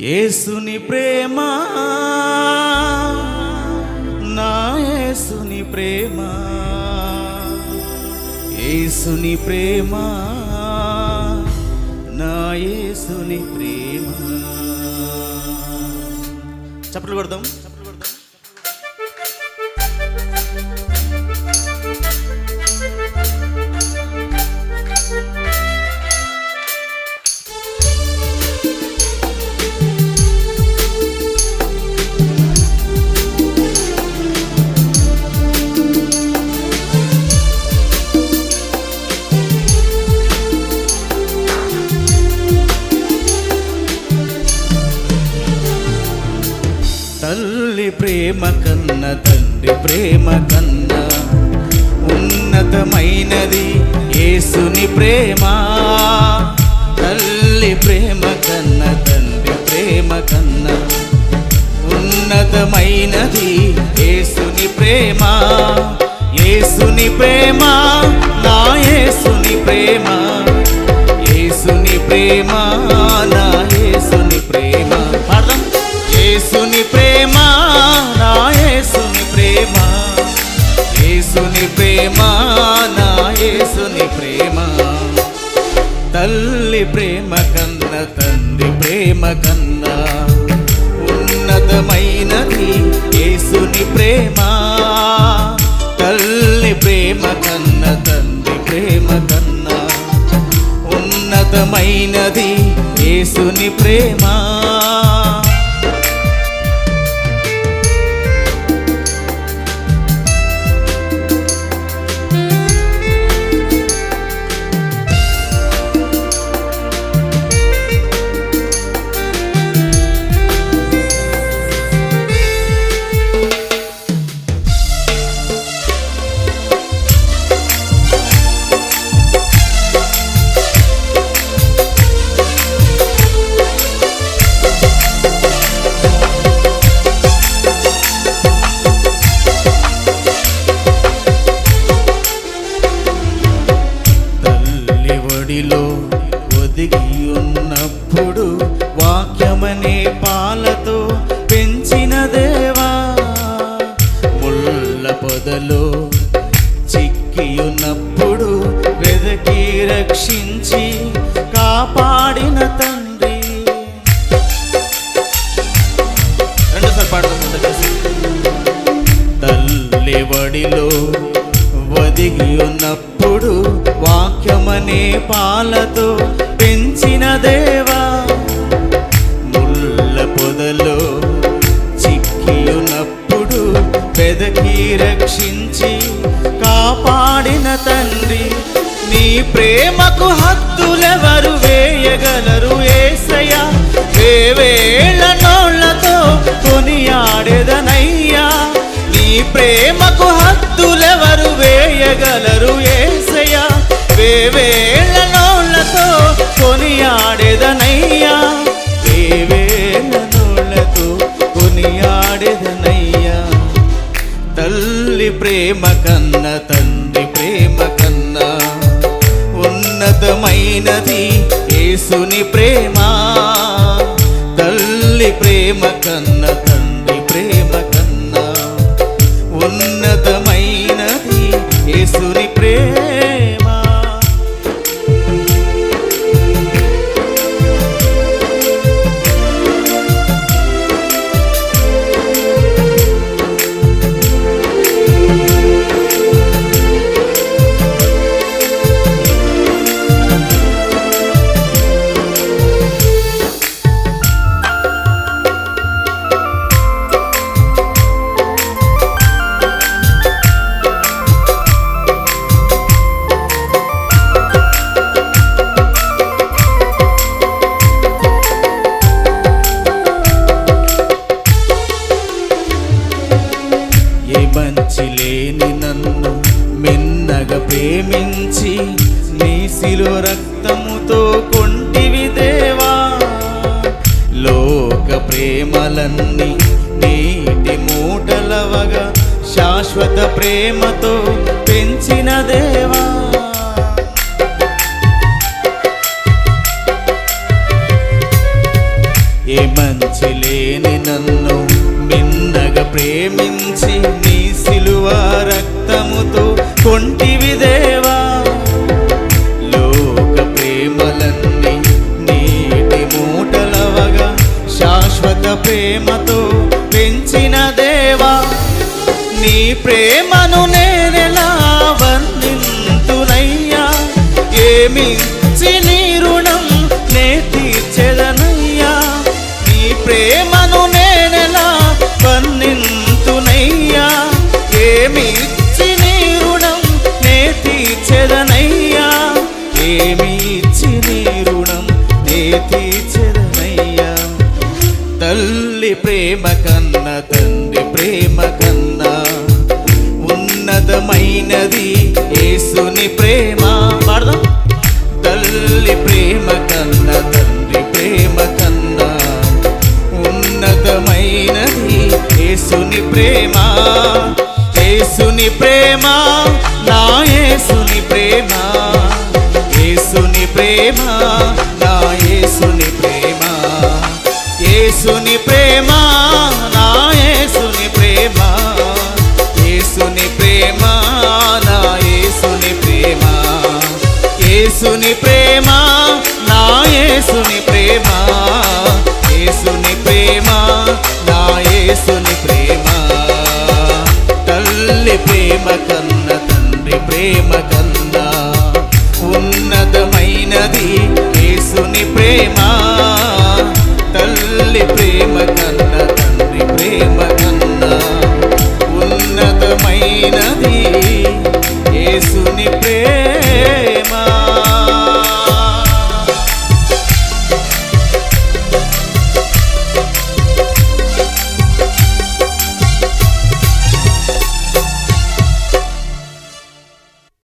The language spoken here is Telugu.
యేసుని ప్రేమ. నా యేసుని ప్రేమ. యేసుని ప్రేమ. నా యేసుని ప్రేమ. చప్పట్లు కొడదాం. ప్రేమ కన్న తండ్రి ప్రేమ కన్న ఉన్నతమైనది యేసుని ప్రేమ. తల్లి ప్రేమ కన్న తండ్రి ప్రేమ కన్న ఉన్నతమైనది యేసుని ప్రేమ. యేసుని ప్రేమ నా యేసుని ప్రేమ. యేసుని ప్రేమ. ప్రేమ. తల్లి ప్రేమ కన్న తండ్రి ప్రేమ కన్న. ఉన్నతమైనది యేసుని ప్రేమ. తల్లి ప్రేమ కన్న తండ్రి ప్రేమ కన్న. ఉన్నతమైనది యేసుని ప్రేమ. ఎదిగి ఉన్నప్పుడు వాక్యమనే పాలతో పెంచిన దేవా ముళ్ళ పొదలో చిక్కి ఉన్నప్పుడు వెదకి రక్షించి కాపాడిన తండ్రి. రెండోసారి తల్లి వడిలో వదిగి ఉన్నప్పుడు వాక్యమనే పాలతో కాపాడిన తండ్రి నీ ప్రేమకు హద్దులెవరు వేయగలరు ఏసయ వేవేళ్ళ నోళ్ళతో కొనియాడెదనయ్యా? నీ ప్రేమకు హద్దులెవరు వేయగలరు ఏసయ వేవేళ్ళ నోళ్ళతో కొనియాడెదనయ్యా? వేవేళ్ళ నోళ్ళతో కొనియాడెదనయ్యా? తల్లి ప్రేమ కన్న తండ్రి ఉన్నతమైనది యేసుని ప్రేమ తల్లి ప్రేమ కన్న తండ్రి. లేని నన్ను మిన్నగా ప్రేమించి నీ శిలో రక్తముతో కొంటివి దేవా. లోక ప్రేమలన్నీ నీటి మూటలవగా శాశ్వత ప్రేమతో పెంచిన దేవా. కొంటివి దేవా లోక ప్రేమలన్నీ నీటి మూటలవగా శాశ్వత ప్రేమతో పెంచిన దేవా నీ ప్రేమను నేనెలా వర్ణింతునయ్యా? ఏమిచ్చి నీ రుణం నే తీర్చెదనయ్యా? నీ ప్రేమను నేనెలా వర్ణింతునయ్యా? ఏమిచ్చి ఏమి ఇచ్చి నీ రుణం? నే తీర్చెదనయ్యా. తల్లి ప్రేమ కన్నా తండ్రి ప్రేమ కన్నా. ఉన్నతమైనది యేసుని ప్రేమ. పాడదాం. తల్లి ప్రేమ కన్నా తండ్రి ప్రేమ కన్నా. ఉన్నతమైనది యేసుని ప్రేమ. యేసుని ప్రేమ నా యేసుని ప్రేమ నా యేసుని ప్రేమ. యేసుని ప్రేమ నా యేసుని ప్రేమ. యేసుని ప్రేమ నా యేసుని ప్రేమ. యేసుని ప్రేమ నా యేసుని ప్రేమ. యేసుని ప్రేమ నా యేసుని ప్రేమ. తల్లి ప్రేమ కన్న తండ్రి ప్రేమ కన్న